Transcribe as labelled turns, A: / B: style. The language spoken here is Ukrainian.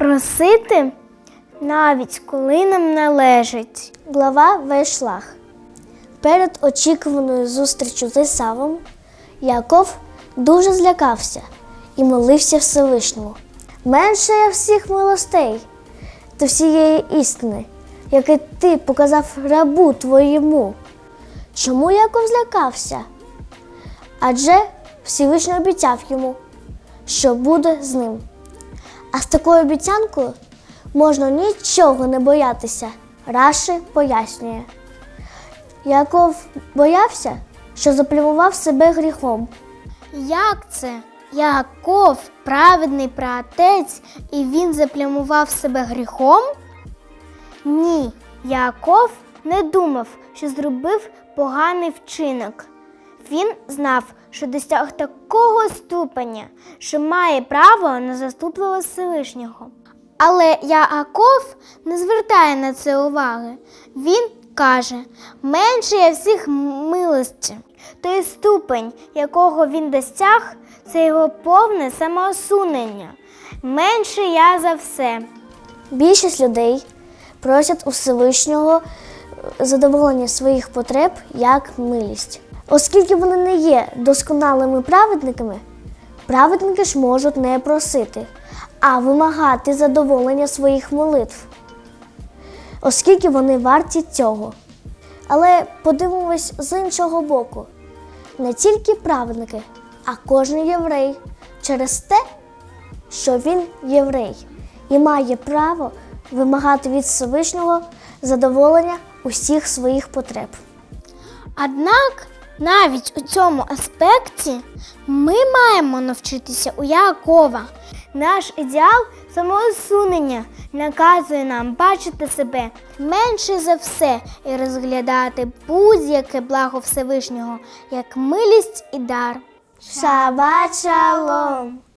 A: просити, навіть коли нам належить.
B: Глава Вейшлах. Перед очікуваною зустрічю з Ісавом Яков дуже злякався і молився Всевишньому. Менше я всіх милостей та всієї істини, яке ти показав рабу твоєму. Чому Яков злякався? Адже Всевишній обіцяв йому, що буде з ним. А з такою обіцянкою можна нічого не боятися. Раши пояснює. Яков боявся, що заплямував себе гріхом.
A: Як це? Яков праведний праотець, і він заплямував себе гріхом? Ні, Яков не думав, що зробив поганий вчинок. Він знав, що досяг такого ступеня, що має право на заступливо Всевишнього. Але Яаков не звертає на це уваги. Він каже: менше я всіх милості. Той ступень, якого він досяг, це його повне самоосунення. Менше я за все.
B: Більшість людей просять у Всевишнього е, задоволення своїх потреб як милість. Оскільки вони не є досконалими праведниками, праведники ж можуть не просити, а вимагати задоволення своїх молитв, оскільки вони варті цього. Але подивимось з іншого боку: не тільки праведники, а кожен єврей через те, що він єврей і має право вимагати від Всевишнього задоволення усіх своїх потреб.
A: Однак навіть у цьому аспекті ми маємо навчитися у Якова. Наш ідеал самоусунення наказує нам бачити себе менше за все і розглядати будь-яке благо Всевишнього як милість і дар.
B: Шабат шалом!